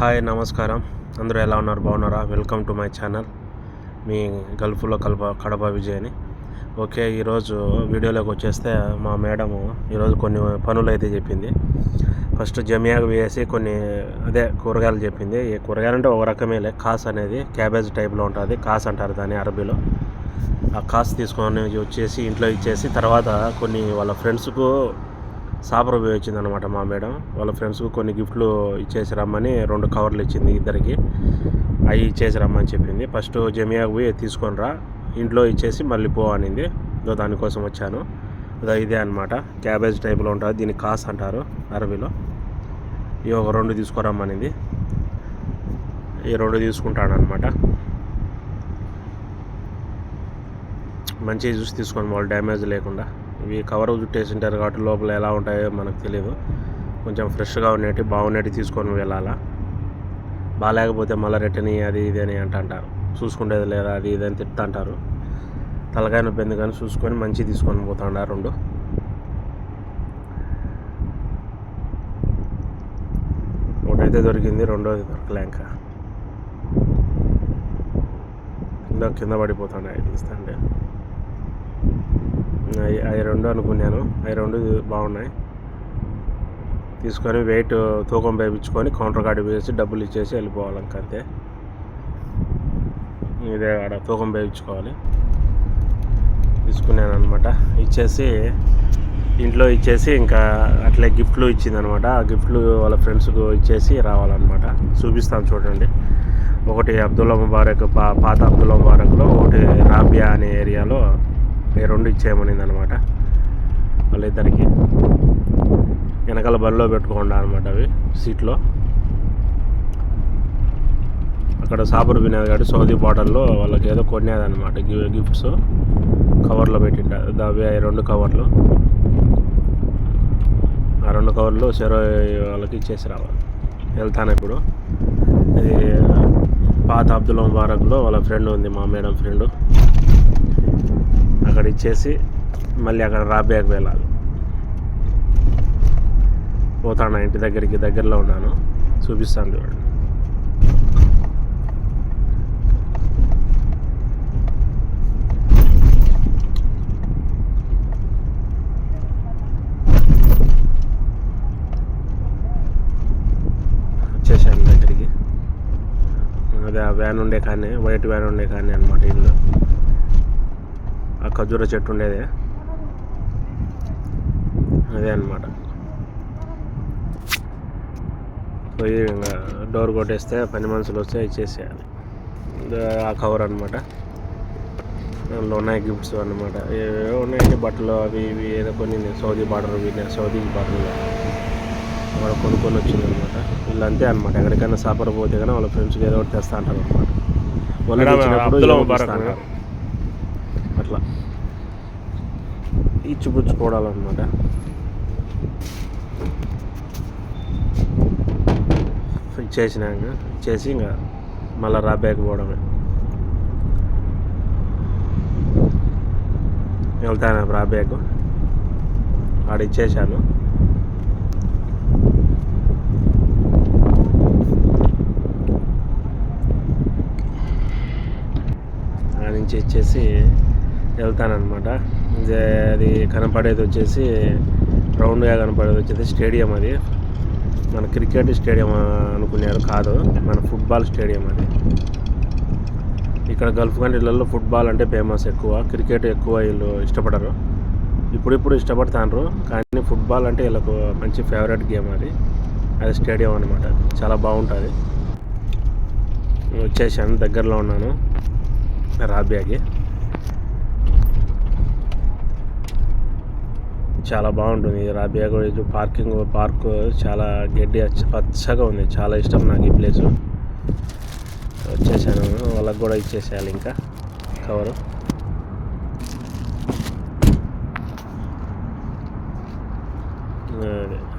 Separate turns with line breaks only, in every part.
Hi నమస్కారం. అందరూ ఎలా ఉన్నారు? బాగున్నారా? Welcome to my channel. మీ గల్ఫ్లో కల్ప కడప విజయని. ఓకే ఈరోజు వీడియోలోకి వచ్చేస్తే మా మేడము ఈరోజు కొన్ని పనులు అయితే చెప్పింది. ఫస్ట్ జమియాకు వేసి కొన్ని అదే కూరగాయలు చెప్పింది. ఈ కూరగాయలు అంటే ఒక రకమేలే. కాస్ అనేది క్యాబేజ్ టైప్లో ఉంటుంది. కాస్ అంటారు దాన్ని అరబీలో. ఆ కాస్ తీసుకొని వచ్చేసి ఇంట్లో ఇచ్చేసి తర్వాత కొన్ని వాళ్ళ ఫ్రెండ్స్కు సాపర్ వచ్చింది అనమాట మా మేడం. వాళ్ళ ఫ్రెండ్స్కు కొన్ని గిఫ్ట్లు ఇచ్చేసి రమ్మని రెండు కవర్లు ఇచ్చింది ఇద్దరికి. అవి ఇచ్చేసి రమ్మని చెప్పింది. ఫస్ట్ జమియాకు పోయి తీసుకొని రా. ఇంట్లో ఇచ్చేసి మళ్ళీ పో అనింది. ఇదో దానికోసం వచ్చాను. ఇదో ఇదే అనమాట క్యాబేజ్ టైప్లో ఉంటుంది. దీన్ని కాస్ అంటారు అరబీలో. ఈ ఒక రెండు తీసుకురమ్మనింది. ఈ రెండు తీసుకుంటాను అనమాట మంచిగా చూసి తీసుకోండి వాళ్ళు డ్యామేజ్ లేకుండా. ఇవి కవర్ చుట్టేసి ఉంటారు కాబట్టి లోపల ఎలా ఉంటాయో మనకు తెలియదు కొంచెం ఫ్రెష్గా ఉండేవి బాగుండేవి తీసుకొని వెళ్ళాలా. బాగాలేకపోతే మళ్ళీ రిటర్న్ అది ఇది అని అంటారు. చూసుకునేది లేదా అది ఇది అని తిడతా అంటారు. తలకాయ నొప్పి ఎందుకని చూసుకొని మంచి తీసుకొని పోతాండ రెండు. ఒకటైతే దొరికింది రెండోది దొరకలే ఇంకా. కింద కింద పడిపోతాడు అవి అవి రెండు అనుకున్నాను. అవి రెండు బాగున్నాయి. తీసుకొని వెయిట్ తూకం వేయించుకొని కౌంటర్ కార్డు వేసి డబ్బులు ఇచ్చేసి వెళ్ళిపోవాలి అంతే. ఇదే ఆడ తూకం వేయించుకోవాలి. తీసుకున్నాను అనమాట ఇచ్చేసి ఇంట్లో ఇచ్చేసి ఇంకా అట్లే గిఫ్ట్లు ఇచ్చిందనమాట ఆ గిఫ్ట్లు వాళ్ళ ఫ్రెండ్స్కు ఇచ్చేసి రావాలన్నమాట. చూపిస్తాను చూడండి. ఒకటి అబ్దుల్లా ముబారక్ పా పాత అబ్దుల్లా ముబారక్లో ఒకటి రాబియా అనే ఏరియాలో ఈ రెండు ఇచ్చేయమనింది అనమాట వాళ్ళిద్దరికి వెనకాల బరిలో పెట్టుకోండి అనమాట అవి సీట్లో. అక్కడ సాబర్ వినేది కాబట్టి సౌదీ బాటల్లో వాళ్ళకి ఏదో కొనేది అనమాట గిఫ్ట్స్ కవర్లో పెట్టింట అవి రెండు కవర్లు. ఆ రెండు కవర్లు సెరో వాళ్ళకి ఇచ్చేసి రావాలి వెళ్తాను ఇప్పుడు. ఇది పాత అబ్దుల్ ముబారక్లో వాళ్ళ ఫ్రెండ్ ఉంది మా మేడం ఫ్రెండ్. అక్కడ ఇచ్చేసి మళ్ళీ అక్కడ రాబియాకి వెళ్ళాలి. పోతాను ఇంటి దగ్గరికి దగ్గరలో ఉన్నాను. చూపిస్తాను చూడండి. వచ్చేసాను దగ్గరికి. అదే ఆ వ్యాన్ ఉండే కానీ వైట్ వ్యాన్ ఉండే కానీ అనమాట ఇల్లు. ఆ ఖర్జూర చెట్టు ఉండేది. అదే అనమాట పోయి ఇంకా డోర్ కొట్టేస్తే పని మనుషులు వస్తే ఇచ్చేసేయాలి. ఆ కవర్ అనమాట దానిలో ఉన్నాయి గిఫ్ట్స్ అనమాట ఏవో ఉన్నాయండి బట్టలు అవి ఇవి ఏదో కొన్ని సౌదీ బార్డర్ సౌదీ బార్డర్లో వాడు కొనుక్కొని వచ్చింది అనమాట వీళ్ళు అంతే అనమాట ఎక్కడికైనా సాపర్ పోతే కానీ వాళ్ళ ఫ్రెండ్స్కి ఏదో ఒకటి తెస్తా అంటారు అనమాట వాళ్ళు తెచ్చినప్పుడు ఏదో ఒకటి ఇస్తా అంటారు. అట్లా. ఇచ్చిపుచ్చుకోవడాలన్నమాట చేసినాక ఇచ్చేసి ఇంకా మళ్ళీ రాబ్యాక్ పోవడమే. వెళ్తాను రాబేకు ఆడ ఇచ్చేసాను నుంచి ఇచ్చేసి వెళ్తానమాట అది కనపడేది వచ్చేసి రౌండ్గా కనపడేది వచ్చేసి స్టేడియం అది. మన క్రికెట్ స్టేడియం అనుకున్నారు కాదు మన ఫుట్బాల్ స్టేడియం అది. ఇక్కడ గల్ఫ్ కంట్రీలలో ఫుట్బాల్ అంటే ఫేమస్ ఎక్కువ క్రికెట్ ఎక్కువ వీళ్ళు ఇష్టపడరు. ఇప్పుడిప్పుడు ఇష్టపడతాండ్రు కానీ ఫుట్బాల్ అంటే వీళ్ళకు మంచి ఫేవరెట్ గేమ్ అది. అది స్టేడియం అనమాట చాలా బాగుంటుంది. వచ్చేసాను దగ్గరలో ఉన్నాను రాబియాకి. చాలా బాగుంటుంది. రాబియా కూడా ఇది పార్కింగ్ పార్క్ చాలా గడ్డి అచ్చ- పచ్చగా ఉంది. చాలా ఇష్టం నాకు ఈ ప్లేస్. వచ్చేసాను. వాళ్ళకి కూడా ఇచ్చేసేయాలి ఇంకా కవరు.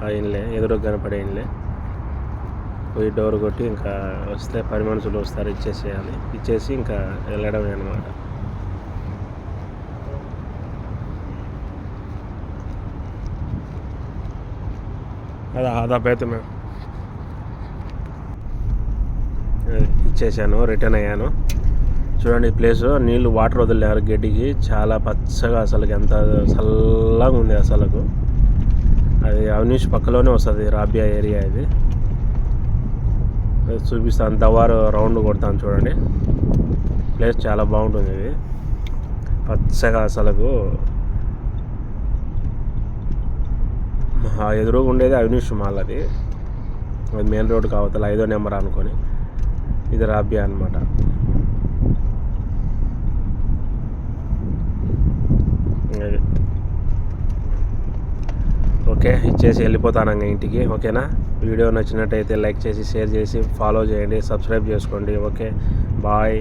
అదే, ఎదురు కనపడే పోయి డోర్ కొట్టి ఇంకా వస్తే పని మనుషులు వస్తారు ఇచ్చేసేయాలి. ఇచ్చేసి ఇంకా వెళ్ళడమే అనమాట కదా అదా బేతమే ఇచ్చేసాను రిటర్న్ అయ్యాను. చూడండి ఈ ప్లేస్ నీళ్ళు వాటర్ వదిలేరు గడ్డికి. చాలా పచ్చగా అసలు ఎంత చల్లగా ఉంది అసలుకు. అది అవినీష్ పక్కలోనే వస్తుంది రాబియా ఏరియా ఇది. చూపిస్తాను దవారు రౌండ్ కొడతాను చూడండి. ప్లేస్ చాలా బాగుంటుంది ఇది. పచ్చగా అసలకు. ఎదురుగా ఉండేది అవినీష్ మాల్ అది. అది మెయిన్ రోడ్ కావతల ఐదో నెంబర్ అనుకొని. ఇది రాబియా అనమాట ఓకే ఇచ్చేసి వెళ్ళిపోతాను ఇంటికి ఓకేనా? వీడియో నచ్చినట్టయితే లైక్ చేసి షేర్ చేసి ఫాలో చేయండి సబ్స్క్రైబ్ చేసుకోండి ఓకే? బాయ్.